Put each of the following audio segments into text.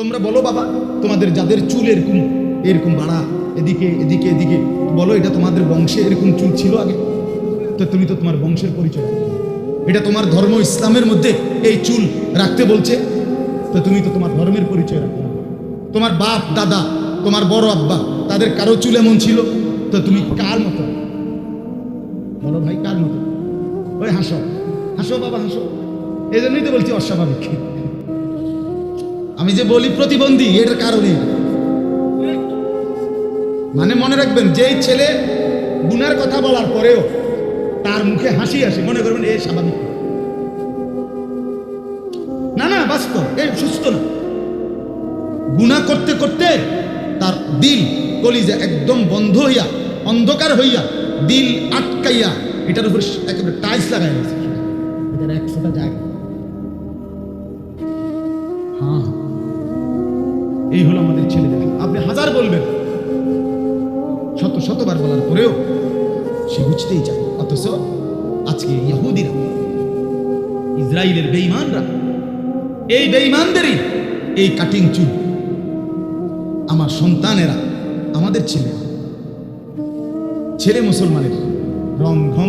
তোমরা বলো বাবা, তোমাদের যাদের চুল এরকম এরকম বাড়া, এদিকে এদিকে এদিকে, বলো এটা তোমাদের বংশে এরকম চুল ছিল আগে? তো তুমি তো তোমার বংশের পরিচয় এটা তোমার ধর্ম ইসলামের মধ্যে এই চুল রাখতে বলছে। তো তুমি তো তোমার ধর্মের পরিচয় রাখো তোমার বাপ, দাদা, তোমার বড় আব্বা, তাদের কারও চুল এমন ছিল? তো তুমি কার মতো? বলো ভাই, কার মতো? ওই হাসো হাসো বাবা, হাসো। এই জন্যই তো বলছি অস্বাভাবিক। আমি যে বলি প্রতিবন্ধী, এটার কারণে মানে মনে রাখবেন, যেই ছেলে গুনার কথা বলার পরেও তার মুখে হাসি আসে, মনে করবেন এ স্বাভাবিক। না না, বাস্তব, এ সুস্থ না। গুণা করতে করতে তার দিল কলিজা একদম বন্ধ হইয়া, অন্ধকার হইয়া, দিল আটকাইয়া, এটার উপর একেবারে টাইলস লাগাই গেছে এটার একশোটা জায়গা। এই হলো আমাদের ছেলেদের আপনি হাজার বলবেন। শত শতবার বলার পরেও সে বুঝতেই চায়। অথচ আজকে ইহুদিরা ইসরায়েলের বেঈমানরা, এই বেঈমানদেরই এই কাটিং চুল। আমার সন্তানেরা, আমাদের ছেলে ছেলে মুসলমানের, রং ঘং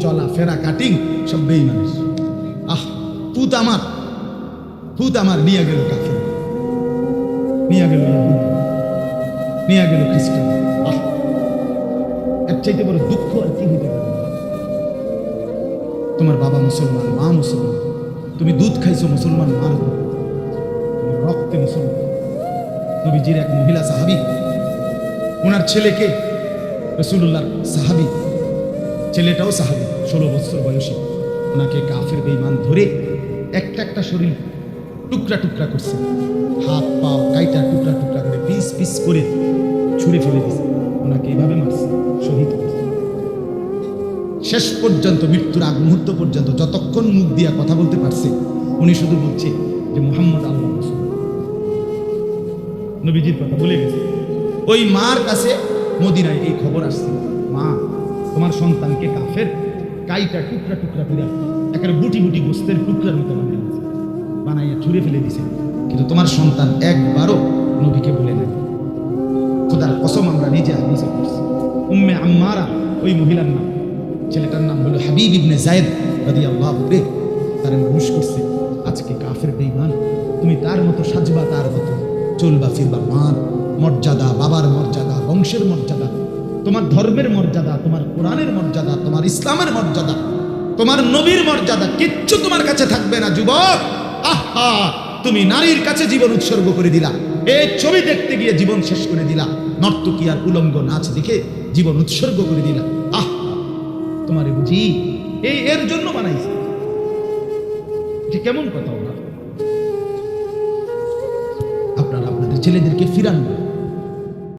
চলা ফেরা কাটিং সব বেঈমানের। আহ, পুত আমার পুত আমার নিয়ে গেল কাফির নিয়ে গেল ইয়াহুদি নিয়ে গেল খ্রিস্টান। আহ চাইতে বড় দুঃখ আর কি হইতে পারে? তোমার বাবা মুসলমান, মা মুসলমান। তুমি দুধ খাইছো মুসলমান মার তুমি রক্তে মুসলমান। নবীজির এক মহিলা সাহাবি। ওনার ছেলেকে রসুল্লাহর সাহাবি। ছেলেটাও সাহাবি, ষোলো বছর বয়সী। ওনাকে কাফের বেইমান ধরে একটা একটা শরীর টুকরা টুকরা করছে। হাত, পা কাইটা টুকরা টুকরা করে পিস পিস করে ছুঁড়ে ফেলে দিছে। ওনাকে এইভাবে মারছে, শহীদ শেষ পর্যন্ত, মৃত্যুর আগ মুহূর্ত পর্যন্ত যতক্ষণ মুখ দিয়া কথা বলতে পারছে, উনি শুধু বলছে যে মোহাম্মদ আল্লাহ। নবীজির কথা বলে গেছে। ওই মার কাছে মদিনায় এই খবর আসছে। মা, তোমার সন্তানকে কাফের কাইটা টুকরা টুকরা করে, একেবারে বুটি বুটি গোস্তের টুকরার মতো বানিয়ে। বানাইয়া ছুঁড়ে ফেলে দিছে। কিন্তু তোমার সন্তান একবারও নবীকে বলে নাই। খোদার কসম আমরা নিজে নিজে করছি উম্মে আম্মারা, ওই মহিলার নাম। ছেলেটার নাম হলো হাবিব ইবনে জায়েদ রাদি আল্লাহ রে তার মানুষ করছে, আজকে কাফের বেঈমান। তুমি তার মতো সাজবা, তার মতো চলবা, ফিরবা মার মর্যাদা, বাবার মর্যাদা, বংশের মর্যাদা, তোমার ধর্মের মর্যাদা, তোমার কোরআনের মর্যাদা, তোমার ইসলামের মর্যাদা, তোমার নবীর মর্যাদা, কিচ্ছু তোমার কাছে থাকবে না, যুবক। আহা, তুমি নারীর কাছে জীবন উৎসর্গ করে দিলা। এই ছবি দেখতে গিয়ে জীবন শেষ করে দিলা। নর্তকী আর উলঙ্গ নাচ দেখে জীবন উৎসর্গ করে দিলা। আহ, তোমারে বুঝি, এই এর জন্য বানাইছে। কেমন কথা আপনারা আপনাদের ছেলেদেরকে ফিরান না।